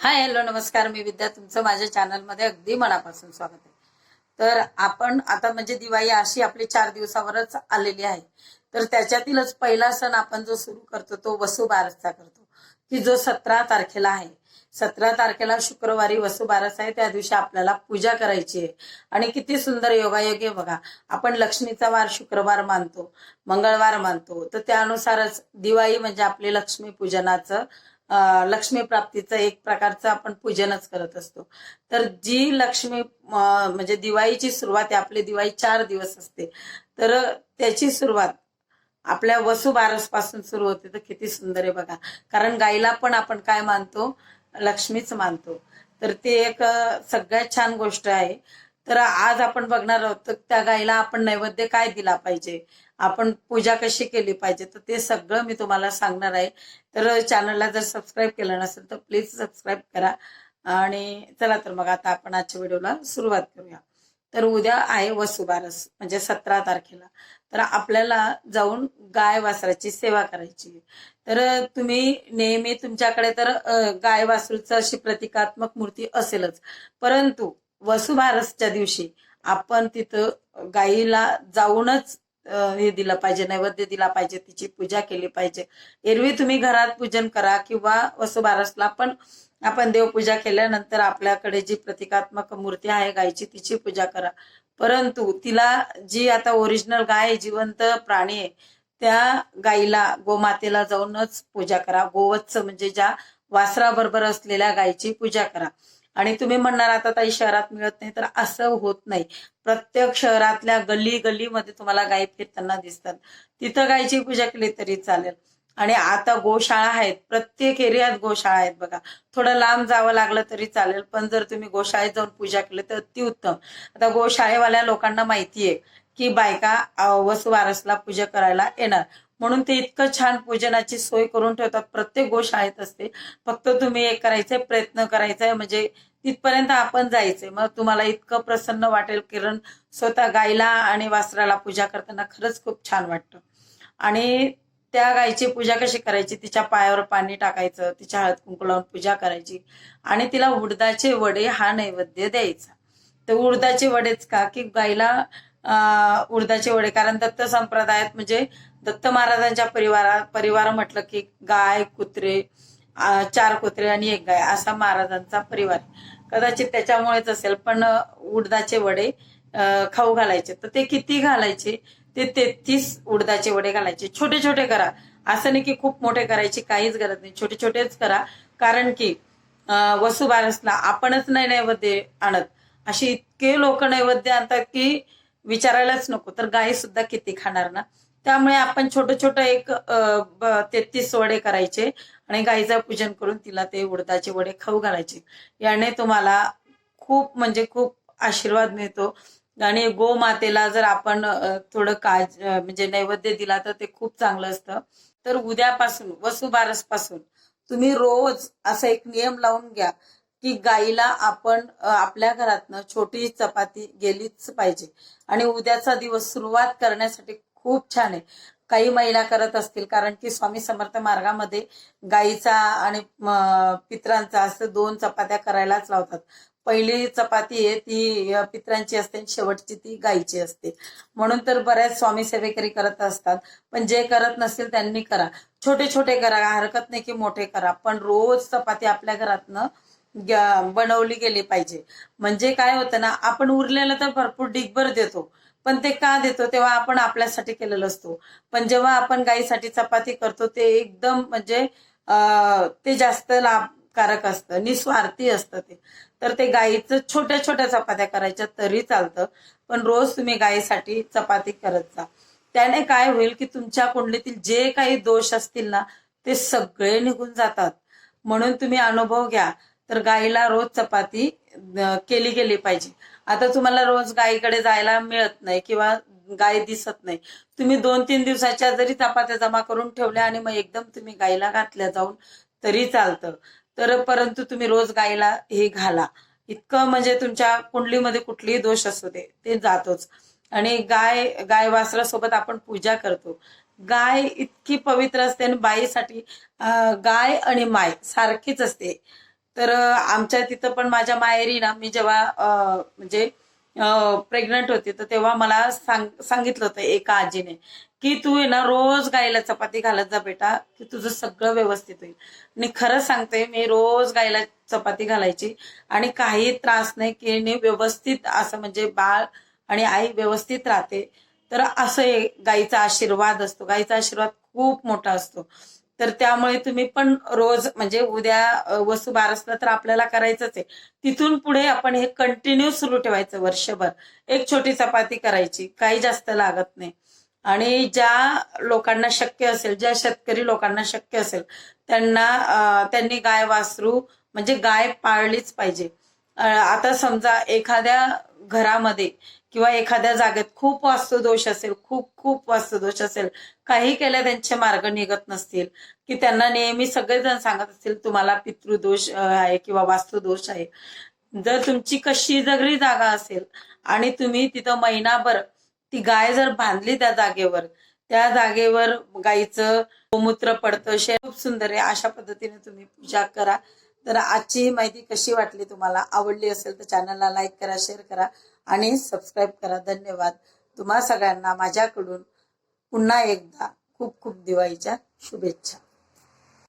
Hi hello नमस्कार. मी विद्या तुमचं माझ्या चॅनलमध्ये अगदी मनापासून स्वागत आहे. तर आपण आता म्हणजे दिवाळी अशी आपली चार दिवसावरच आलेली आहे. तर त्याच्यातीलच पहिला सण आपण जो सुरू करतो तो वसुबारसचा करतो. की जो सतरा तारखेला आहे. सतरा तारखेला शुक्रवारी वसुबारस आहे. त्या दिवशी आपल्याला पूजा करायची आहे. आणि किती सुंदर योगायोग आहे बघा. आपण लक्ष्मीचा वार शुक्रवार मानतो मंगळवार मानतो. तर त्यानुसारच दिवाळी म्हणजे आपले लक्ष्मी पूजनाचं लक्ष्मी प्राप्तीचं एक प्रकारचं आपण पूजनच करत असतो. तर जी लक्ष्मी म्हणजे दिवाळीची सुरुवात आहे आपली दिवाळी चार दिवस असते. तर त्याची सुरुवात आपल्या वसुबारसपासून सुरू होते. तर किती सुंदर आहे बघा. कारण गाईला पण आपण काय मानतो? लक्ष्मीच मानतो. तर ते एक सगळ्यात छान गोष्ट आहे. तर आज आपण बघणार आहोत त्या गाईला आपण नैवेद्य काय दिला पाहिजे? आपण पूजा कशी केली पाहिजे तर ते सगळं मी तुम्हाला सांगणार आहे. तर चॅनलला जर सबस्क्राईब केलं नसेल तर प्लीज सबस्क्राईब करा. आणि चला तर मग आता आपण आजच्या व्हिडिओला सुरुवात करूया. तर उद्या आहे वसुबारस म्हणजे सतरा तारखेला. तर आपल्याला जाऊन गाय वासराची सेवा करायची तर तुम्ही नेहमी तुमच्याकडे तर गाय वासरूचं अशी प्रतिकात्मक मूर्ती असेलच. परंतु वसुबारसच्या दिवशी आपण तिथं गाईला जाऊनच हे दिलं पाहिजे नैवेद्य दिला पाहिजे तिची पूजा केली पाहिजे. एरवी तुम्ही घरात पूजन करा किंवा वसुबारसला पण आपण देवपूजा केल्यानंतर आपल्याकडे जी प्रतिकात्मक मूर्ती आहे गायची तिची पूजा करा. परंतु तिला जी आता ओरिजिनल गाय आहे, जिवंत प्राणी आहे त्या गाईला गोमातेला जाऊनच पूजा करा. गोवत्स म्हणजे ज्या वासराबरोबर असलेल्या गायची पूजा करा. आणि तुम्ही म्हणणार आता ताई शहरात मिळत नाही तर असं होत नाही. प्रत्येक शहरातल्या गल्ली गल्लीमध्ये तुम्हाला गायी फिरताना दिसतात. तिथं गायची पूजा केली तरी चालेल. आणि आता गोशाळा आहेत प्रत्येक एरियात गोशाळा आहेत बघा. थोडं लांब जावं लागलं तरी चालेल पण जर तुम्ही गोशाळेत जाऊन पूजा केली तर अतिउत्तम आता गोशाळेवाल्या लोकांना माहिती आहे की बायका वसुवारसला पूजा करायला येणार. म्हणून ते इतकं छान पूजनाची सोय करून ठेवतात. प्रत्येक गोशाळेत असते. फक्त तुम्ही एक करायचंय प्रयत्न करायचाय म्हणजे तिथपर्यंत आपण जायचंय. मग तुम्हाला इतकं प्रसन्न वाटेल किरण स्वतः गायला आणि वासराला पूजा करताना खरंच खूप छान वाटतं. आणि त्या गायची पूजा कशी करायची? तिच्या पायावर पाणी टाकायचं तिच्या हळद कुंकू लावून पूजा करायची आणि तिला उडदाचे वडे हा नैवेद्य द्यायचा. तर उडदाचे वडेच का? की गायला उडदाचे वडे. कारण दत्त संप्रदायात म्हणजे दत्त महाराजांच्या परिवारा परिवार म्हटलं की गाय कुत्रे चार कुत्रे आणि एक गाय असा महाराजांचा परिवार. कदाचित त्याच्यामुळेच असेल पण उडदाचे वडे खाऊ घालायचे. तर ते किती घालायचे? ते तेहतीस उडदाचे वडे घालायचे. छोटे छोटे करा. असं नाही की खूप मोठे करायची काहीच गरज नाही. छोटे छोटेच करा. कारण की वसुबारसला आपणच नाही नैवेद्य आणत. अशी इतके लोक नैवेद्य आणतात की विचारायलाच नको. तर गाय सुद्धा किती खाणार ना? त्यामुळे आपण छोटं छोटं एक तेहतीस वडे करायचे आणि गाईचं पूजन करून तिला ते उडदाचे वडे खाऊ घालायचे. याने तुम्हाला खूप म्हणजे खूप आशीर्वाद मिळतो. आणि गोमातेला जर आपण थोडं काज म्हणजे नैवेद्य दिला तर ते खूप चांगलं असतं. तर उद्यापासून वसुबारसपासून तुम्ही रोज असा एक नियम लावून घ्या की गाईला आपण आपल्या घरातनं छोटी चपाती गेलीच पाहिजे. आणि उद्याचा दिवस सुरुवात करण्यासाठी खूप छान आहे. काही महिला करत असतील कारण की स्वामी समर्थ मार्गामध्ये गाईचा आणि पित्रांचा असं दोन चपात्या करायलाच लावतात. पहिली चपाती आहे ती पित्रांची असते आणि शेवटची ती गाईची असते. म्हणून तर बऱ्याच स्वामी सेवेकरी करत असतात पण जे करत नसतील त्यांनी करा. छोटे छोटे करा हरकत नाही की मोठे करा पण रोज चपाती आपल्या घरातनं बनवली गेली पाहिजे. म्हणजे काय होतं ना आपण उरलेलं तर भरपूर डिगभर देतो पण ते का देतो? तेव्हा आपण आपल्यासाठी केलेलं असतो. पण जेव्हा आपण गाईसाठी चपाती करतो ते एकदम म्हणजे ते जास्त लाभकारक असतं निस्वार्थी असतं ते. तर ते गाईचं छोट्या छोट्या चपात्या करायच्या तरी चालतं. पण रोज तुम्ही गाईसाठी चपाती करत जा. त्याने काय होईल की तुमच्या कुंडलीतील जे काही दोष असतील ना ते सगळे निघून जातात. म्हणून तुम्ही अनुभव घ्या. तर गाईला रोज चपाती केली गेली पाहिजे. आता तुम्हाला रोज गायीकडे जायला मिळत नाही किंवा गाय दिसत नाही. तुम्ही दोन तीन दिवसाच्या जरी चपात्या जमा करून ठेवल्या आणि मग एकदम तुम्ही गायीला घातल्या जाऊन तरी चालतं. तर परंतु तुम्ही रोज गायीला हे घाला. इतकं म्हणजे तुमच्या कुंडलीमध्ये कुठलीही दोष असू दे ते जातोच. आणि गाय गाय वासरासोबत आपण पूजा करतो. गाय इतकी पवित्र असते आणि बाईसाठी गाय आणि माय सारखीच असते. तर आमच्या तिथं पण माझ्या माहेरी ना मी जेव्हा म्हणजे प्रेग्नंट होते तर तेव्हा मला सांग सांगितलं होतं एका आजीने की तू आहे ना रोज गायला चपाती घालत जा बेटा की तुझं सगळं व्यवस्थित होईल. आणि खरं सांगते मी रोज गायला चपाती घालायची आणि काही त्रास नाही की नाही व्यवस्थित असं म्हणजे बाळ आणि आई व्यवस्थित राहते. तर असं गाईचा आशीर्वाद असतो. गाईचा आशीर्वाद खूप मोठा असतो. तर त्यामुळे तुम्ही पण रोज म्हणजे उद्या वस्तू बार असलं तर आपल्याला करायचंच आहे. तिथून पुढे आपण हे कंटिन्यू सुरू ठेवायचं वर्षभर. एक छोटी चपाती करायची काही जास्त लागत नाही. आणि ज्या लोकांना शक्य असेल ज्या शेतकरी लोकांना शक्य असेल त्यांना त्यांनी गाय वासरू म्हणजे गाय पाळलीच पाहिजे. आता समजा एखाद्या घरामध्ये किंवा एखाद्या जागेत खूप वास्तुदोष असेल खूप खूप वास्तुदोष असेल काही केल्या त्यांचे मार्ग निघत नसतील की त्यांना नेहमी सगळेजण सांगत असतील तुम्हाला पितृदोष आहे किंवा वास्तुदोष आहे. जर तुमची कशी जगरी जागा असेल आणि तुम्ही तिथं महिनाभर ती गाय जर बांधली त्या जागेवर त्या जागेवर गाईचं गोमूत्र पडतं शे खूप सुंदर आहे अशा पद्धतीने तुम्ही पूजा करा. तर आजची ही माहिती कशी वाटली तुम्हाला? आवडली असेल तर चॅनलला लाईक करा शेअर करा आणि सबस्क्राईब करा. धन्यवाद. तुम्हा सगळ्यांना माझ्याकडून पुन्हा एकदा खूप खूप दिवाळीच्या शुभेच्छा.